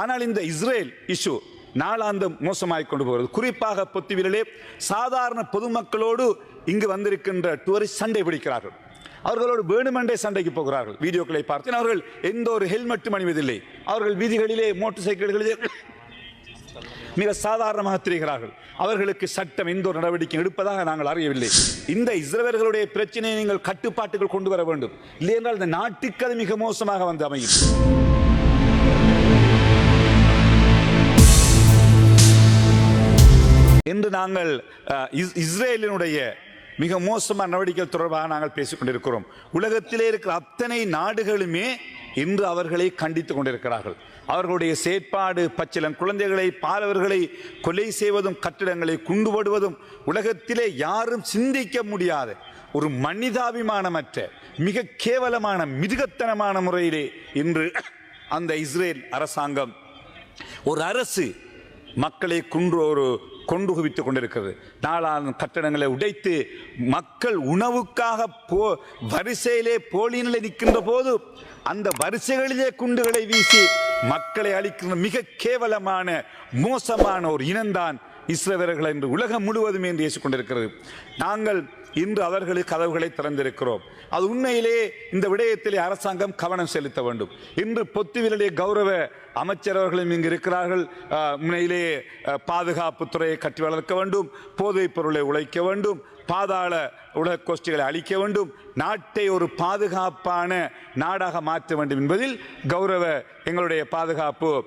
ஆனால் இந்த Israel issue நாளாந்தம் மோசமாய் கொண்டு போகிறது. குறிப்பாக பொத்துவிலே சாதாரண பொதுமக்களோடு இங்கு வந்திருக்கின்ற டூரிஸ்ட் சண்டை பிடிக்கிறார்கள். அவர்களோடு வேணுமென்றே சண்டைக்கு போகிறார்கள். வீடியோக்களை பார்த்தேன் அவர்கள் எந்த ஒரு ஹெல்மெட்டும் அணிவதில்லை. அவர்கள் வீதிகளிலே மோட்டார் சைக்கிள்களிலே மிக சாதாரணமாக திரிகிறார்கள். அவர்களுக்கு சட்டம் எந்த ஒரு நடவடிக்கை எடுப்பதாக நாங்கள் அறியவில்லை. இந்த இஸ்ரவேலர்களுடைய பிரச்சனையை நீங்கள் கட்டுப்பாட்டுகள் கொண்டு வர வேண்டும். இல்லையென்றால் இந்த நாட்டுக்கு அது மிக மோசமாக வந்து அமையும். இன்று நாங்கள் இஸ்- இஸ்ரேலினுடைய மிக மோசமான நடவடிக்கைகள் தொடர்பாக நாங்கள் பேசிக் கொண்டிருக்கிறோம். உலகத்திலே இருக்கிற அத்தனை நாடுகளுமே இன்று அவர்களை கண்டித்துக் கொண்டிருக்கிறார்கள். அவர்களுடைய செயற்பாடு பச்சிலன் குழந்தைகளை பாலவர்களை கொலை செய்வதும் கட்டிடங்களை குண்டுபடுவதும் உலகத்திலே யாரும் சிந்திக்க முடியாத ஒரு மனிதாபிமானமற்ற மிக கேவலமான மிருகத்தனமான முறையிலே இன்று அந்த இஸ்ரேல் அரசாங்கம் ஒரு அரசு மக்களை குன்று ஒரு கொண்டு குவித்துக் கொண்டிருக்கிறது. நாளான கட்டடங்களை உடைத்து மக்கள் உணவுக்காக போ வரிசையிலே போலியிலே நிற்கின்ற போது அந்த வரிசைகளிலே குண்டுகளை வீசி மக்களை அளிக்கின்ற மிக கேவலமான மோசமான ஒரு இனம்தான் இஸ்ரவேலர்கள் என்று உலகம் முழுவதும் என்று கொண்டிருக்கிறது. நாங்கள் இன்று அவர்களுக்கு கதவுகளை திறந்திருக்கிறோம். அது உண்மையிலே இந்த விடயத்திலே அரசாங்கம் கவனம் செலுத்த வேண்டும். இன்று பொத்துவிலே கௌரவ அமைச்சர் அவர்களும் இங்கு இருக்கிறார்கள். ஆஹ், பாதுகாப்பு துறையை கட்டி வளர்க்க வேண்டும் போதைப் பொருளை உழைக்க வேண்டும் பாதாள உலக கோஷ்டிகளை அழிக்க வேண்டும் நாட்டை ஒரு பாதுகாப்பான நாடாக மாற்ற வேண்டும் என்பதில் கௌரவ எங்களுடைய பாதுகாப்பு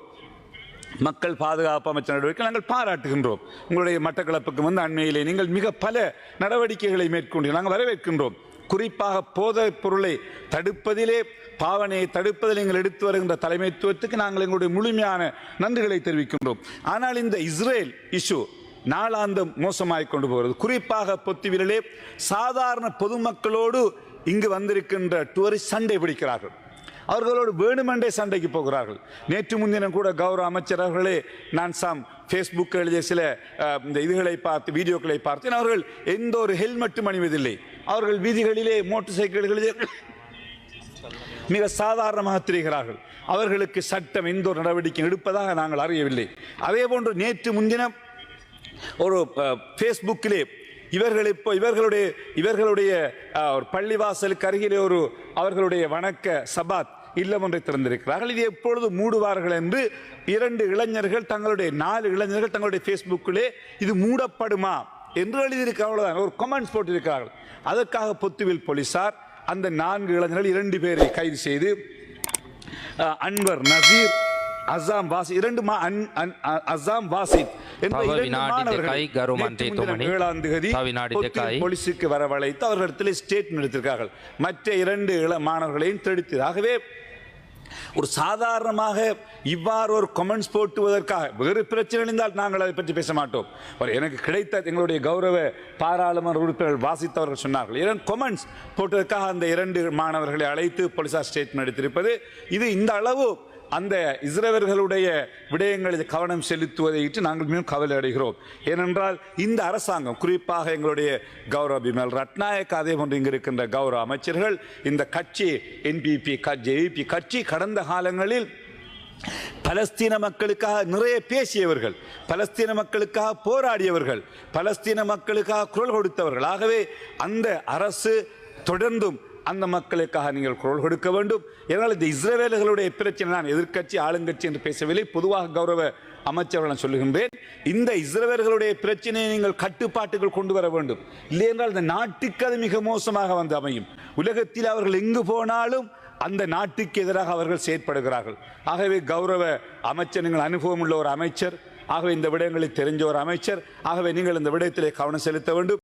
மக்கள் பாதுகாப்பு அமைச்சர் நடவடிக்கை நாங்கள் பாராட்டுகின்றோம். உங்களுடைய மட்டக்களப்புக்கு வந்து அண்மையிலே நீங்கள் மிக பல நடவடிக்கைகளை மேற்கொண்டு நாங்கள் வரவேற்கின்றோம். குறிப்பாக போதைப் பொருளை தடுப்பதிலே பாவனையை தடுப்பதில் நீங்கள் எடுத்து வருகின்ற தலைமைத்துவத்துக்கு நாங்கள் எங்களுடைய முழுமையான நன்றிகளை தெரிவிக்கின்றோம். ஆனால் இந்த இஸ்ரேல் இஷ்யூ நாளாந்து மோசமாய் கொண்டு போகிறது. குறிப்பாக பொத்திவிரலே சாதாரண பொதுமக்களோடு இங்கு வந்திருக்கின்ற டூரிஸ்ட் சண்டை பிடிக்கிறார்கள். அவர்களோடு வேணுமென்றே சண்டைக்கு போகிறார்கள். நேற்று முன்தினம் கூட கௌரவ அமைச்சர் அவர்களே நான் சாம் ஃபேஸ்புக் எழுதிய சில இந்த இதுகளை பார்த்து வீடியோக்களை பார்த்தேன் அவர்கள் எந்த ஒரு ஹெல்மெட்டும் அணிவதில்லை. அவர்கள் வீதிகளிலே மோட்டார் சைக்கிள்களிலே மிக சாதாரணமாக திரிகிறார்கள். அவர்களுக்கு சட்டம் எந்த ஒரு நடவடிக்கை எடுப்பதாக நாங்கள் அறியவில்லை. அதே போன்று நேற்று முன்தினம் ஒரு ஃபேஸ்புக்கிலே இவர்கள் இப்போ இவர்களுடைய இவர்களுடைய ஒரு பள்ளிவாசலுக்கு அருகிலே ஒரு அவர்களுடைய வணக்க சபாத் இல்லம் ஒன்றை திறந்திருக்கிறார்கள். இது எப்பொழுது மூடுவார்கள் என்று இரண்டு இளைஞர்கள் தங்களுடைய நாலு இளைஞர்கள் தங்களுடைய ஃபேஸ்புக்கிலே இது மூடப்படுமா என்று எழுதியிருக்க. அவ்வளோதான் ஒரு கமெண்ட்ஸ் போட்டிருக்கிறார்கள். அதற்காக பொத்துவில் போலீசார் அந்த நான்கு இளைஞர்கள் இரண்டு பேரை கைது செய்து அன்வர் நசீர் அசாம் வாசி இரண்டு அசாம் துமணி. ஏழாம் தேதி. போலீசுக்கு வரவழைத்து அவர்களிடத்தில் ஸ்டேட்மெண்ட் எடுத்திருக்கார்கள். மற்ற இரண்டு இள மாணவர்களையும் தடுத்து. ஆகவே ஒரு சாதாரணமாக இவ்வாறு ஒரு கமெண்ட்ஸ் போட்டுவதற்காக வேறு பிரச்சனை இருந்தால் நாங்கள் அதை பற்றி பேச மாட்டோம். ஒரு எனக்கு கிடைத்த எங்களுடைய கௌரவ பாராளுமன்ற உறுப்பினர்கள் வாசித்தவர்கள் சொன்னார்கள். இரண்டு கமெண்ட்ஸ் போட்டதற்காக அந்த இரண்டு மாணவர்களை அழைத்து போலீசார் ஸ்டேட்மெண்ட் எடுத்திருப்பது இது இந்த அளவு அந்த இஸ்ரேவர்களுடைய விடயங்களில் கவனம் செலுத்துவதை நாங்கள் மிகவும் கவலை அடைகிறோம். ஏனென்றால் இந்த அரசாங்கம் குறிப்பாக எங்களுடைய கௌரவ பிமல் ரட்நாயக் அதே போன்று இங்கு இருக்கின்ற கௌரவ அமைச்சர்கள் இந்த கட்சி என்பிபி ஜேபி கட்சி கடந்த காலங்களில் பலஸ்தீன மக்களுக்காக நிறைய பேசியவர்கள் பலஸ்தீன மக்களுக்காக போராடியவர்கள் பலஸ்தீன மக்களுக்காக குரல் கொடுத்தவர்கள். ஆகவே அந்த அரசு தொடர்ந்தும் அந்த மக்களுக்காக நீங்கள் குரல் கொடுக்க வேண்டும். இதனால் இந்த இஸ்ரவேலர்களுடைய பிரச்சனை நான் எதிர்க்கட்சி ஆளுங்கட்சி என்று பேசவில்லை. பொதுவாக கௌரவ அமைச்சர்கள் நான் சொல்லுகின்றேன். இந்த இஸ்ரேவேலர்களுடைய பிரச்சனையை நீங்கள் கட்டுப்பாட்டுகள் கொண்டு வர வேண்டும். இல்லையென்றால் இந்த நாட்டுக்கு அது மிக மோசமாக வந்து அமையும். உலகத்தில் அவர்கள் எங்கு போனாலும் அந்த நாட்டுக்கு எதிராக அவர்கள் செயற்படுகிறார்கள். ஆகவே கௌரவ அமைச்சர் நீங்கள் அனுபவம் உள்ள ஒரு அமைச்சர். ஆகவே இந்த விடயங்களை தெரிஞ்ச ஒரு அமைச்சர். ஆகவே நீங்கள் இந்த விடயத்திலே கவனம் செலுத்த வேண்டும்.